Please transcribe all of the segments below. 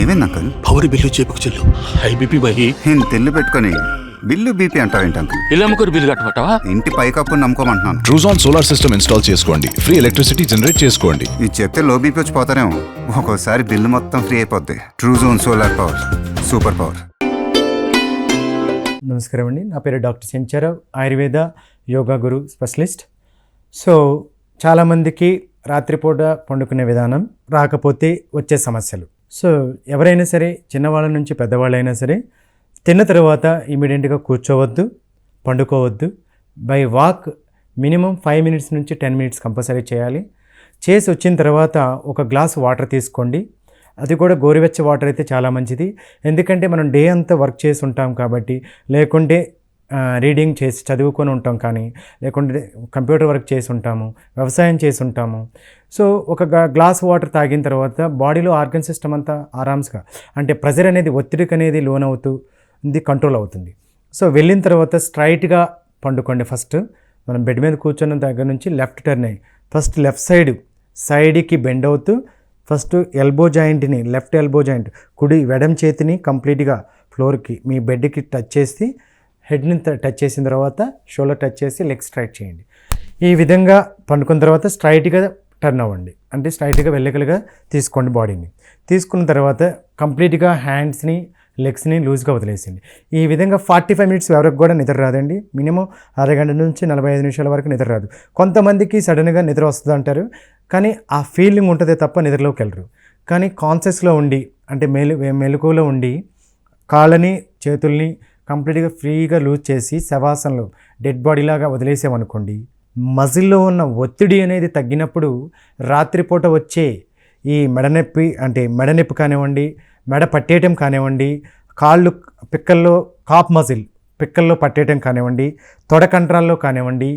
ఏమైంది uncle power bill చేపుకు చెల్లు. High BP bye. నేను తెల్లు పెట్టుకొని బిల్లు బీపీ అంటావేంటి అంకుల్ ఇలా అమ్ముకొని బిల్లు కట్టమంటావా? ఇంటి పైకప్పు నమ్ముకోమంటున్నాను. ట్రూజాన్ సోలార్ సిస్టమ్ ఇన్స్టాల్ చేసుకోండి. ఫ్రీ ఎలక్ట్రిసిటీ జనరేట్ చేసుకోండి. ఇది చెప్తే లో బీపీ వచ్చి పోతారేమో. ఒక్కోసారి బిల్లు మొత్తం ఫ్రీ అయిపోద్ది. Truzon solar power super power నమస్కారం అండి. నా పేరు డాక్టర్ శంచరావు ఆయుర్వేద యోగా గురు స్పెషలిస్ట్. సో చాలామందికి రాత్రిపూట పండుకునే విధానం రాకపోతే వచ్చే సమస్యలు. సో ఎవరైనా సరే చిన్నవాళ్ళ నుంచి పెద్దవాళ్ళైనా సరే తిన్న తర్వాత ఇమీడియట్గా కూర్చోవద్దు పండుకోవద్దు. By walk minimum five minutes నుంచి టెన్ మినిట్స్ కంపల్సరీ చేయాలి. చేసి వచ్చిన తర్వాత ఒక గ్లాస్ వాటర్ తీసుకోండి. అది కూడా గోరువెచ్చ వాటర్ అయితే చాలా మంచిది. ఎందుకంటే మనం డే అంతా వర్క్ చేసి ఉంటాం కాబట్టి లేకుంటే రీడింగ్ చేసి చదువుకొని ఉంటాం కానీ లేకుంటే కంప్యూటర్ వర్క్ చేసి ఉంటాము వ్యవసాయం చేసి ఉంటాము. సో ఒక గ్లాస్ వాటర్ తాగిన తర్వాత బాడీలో ఆర్గన్ సిస్టమ్ అంతా ఆరామ్స్గా అంటే ప్రెజర్ అనేది ఒత్తిడికి అనేది లోన్ అవుతూ కంట్రోల్ అవుతుంది. సో వెళ్ళిన తర్వాత స్ట్రైట్గా పండుకోండి ఫస్ట్ మనం బెడ్ మీద కూర్చున్న దగ్గర నుంచి లెఫ్ట్ టర్న్ అయ్యి ఫస్ట్ లెఫ్ట్ సైడ్ సైడ్కి బెండ్ అవుతూ ఫస్ట్ ఎల్బో జాయింట్ని లెఫ్ట్ ఎల్బో జాయింట్ కుడి వెడం చేతిని కంప్లీట్గా ఫ్లోర్కి మీ బెడ్కి టచ్ చేసి హెడ్ని టచ్ చేసిన తర్వాత షోలో టచ్ చేసి లెగ్ స్ట్రైట్ చేయండి. ఈ విధంగా పండుకున్న తర్వాత స్ట్రైట్గా టర్న్ అవ్వండి. అంటే స్ట్రైట్గా వెళ్ళగలుగా తీసుకోండి బాడీని. తీసుకున్న తర్వాత కంప్లీట్గా హ్యాండ్స్ని లెగ్స్ని లూజ్గా వదిలేసింది ఈ విధంగా ఫార్టీ ఫైవ్ మినిట్స్ ఎవరికి కూడా నిద్ర రాదండి. మినిమం అరగంట నుంచి నలభై ఐదు నిమిషాల వరకు నిద్ర రాదు. కొంతమందికి సడన్గా నిద్ర వస్తుంది అంటారు. కానీ ఆ ఫీలింగ్ ఉంటుంది తప్ప నిద్రలోకి వెళ్ళరు. కానీ కాన్షియస్లో ఉండి అంటే మెలు మెలకువలో ఉండి కాళ్ళని చేతుల్ని కంప్లీట్గా ఫ్రీగా లూజ్ చేసి శవాసనలో డెడ్ బాడీలాగా వదిలేసామనుకోండి మజిల్లో ఉన్న ఒత్తిడి అనేది తగ్గినప్పుడు రాత్రిపూట వచ్చే ఈ మెడనొప్పి అంటే మెడనొప్పి కానివ్వండి మెడ పట్టేయటం కానివ్వండి కాళ్ళు పిక్కల్లో కాప్ మజిల్ పిక్కల్లో పట్టేయటం కానివ్వండి తొడ కంట్రాల్లో కానివ్వండి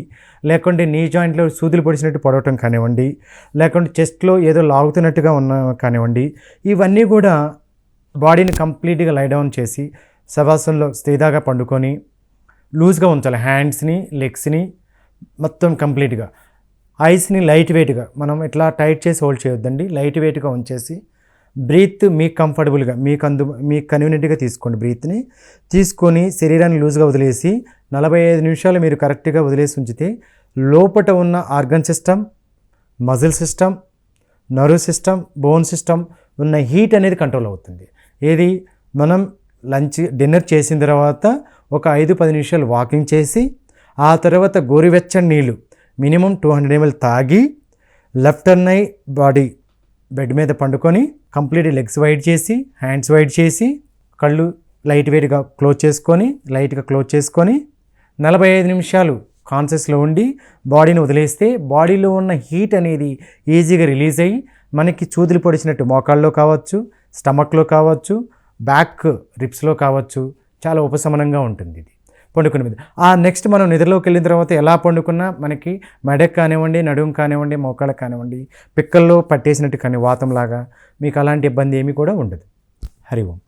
లేకుంటే నీ జాయింట్లో సూదులు పొడిచినట్టు పొడవటం కానివ్వండి లేకుంటే చెస్ట్లో ఏదో లాగుతున్నట్టుగా ఉన్న కానివ్వండి ఇవన్నీ కూడా బాడీని కంప్లీట్గా లైడౌన్ చేసి శవాసంలో స్థిదాగా పండుకొని లూజ్గా ఉంచాలి హ్యాండ్స్ని లెగ్స్ని మొత్తం కంప్లీట్గా. ఐస్ని లైట్ వెయిట్గా. మనం ఇట్లా టైట్ చేసి హోల్డ్ చేయొద్దండి. లైట్ వెయిట్గా ఉంచేసి బ్రీత్ మీకు కంఫర్టబుల్గా మీకు అందు మీకు కన్వీనియంట్గా తీసుకోండి బ్రీత్ని. తీసుకొని శరీరాన్ని లూజ్గా వదిలేసి నలభై ఐదు నిమిషాలు మీరు కరెక్ట్గా వదిలేసి ఉంచితే లోపట ఉన్న organ system muscle system nerve system bone system ఉన్న హీట్ అనేది కంట్రోల్ అవుతుంది. ఏది? మనం లంచ్ డిన్నర్ చేసిన తర్వాత ఒక ఐదు పది నిమిషాలు వాకింగ్ చేసి ఆ తర్వాత గోరువెచ్చని నీళ్ళు మినిమం టూ హండ్రెడ్ ఎంఎల్ తాగి లెఫ్ట్ టర్న్ బాడీ బెడ్ మీద పండుకొని కంప్లీట్ లెగ్స్ వైడ్ చేసి హ్యాండ్స్ వైడ్ చేసి కళ్ళు లైట్ వెయిట్గా క్లోజ్ చేసుకొని లైట్గా క్లోజ్ చేసుకొని నలభై ఐదు నిమిషాలు కాన్షియస్లో ఉండి బాడీని వదిలేస్తే బాడీలో ఉన్న హీట్ అనేది ఈజీగా రిలీజ్ అయ్యి మనకి చూదులు పొడిచినట్టు మోకాళ్ళలో కావచ్చు స్టమక్లో కావచ్చు బ్యాక్ రిప్స్లో కావచ్చు చాలా ఉపశమనంగా ఉంటుంది ఇది. పండుకునే మీద ఆ నెక్స్ట్ మనం నిద్రలోకి వెళ్ళిన తర్వాత ఎలా పండుకున్నా మనకి మెడక్ కానివ్వండి నడుము కానివ్వండి మోకాళ్ళకు కానివ్వండి పిక్కల్లో పట్టేసినట్టు కానీ వాతంలాగా మీకు అలాంటి ఇబ్బంది ఏమీ కూడా ఉండదు. హరి ఓం.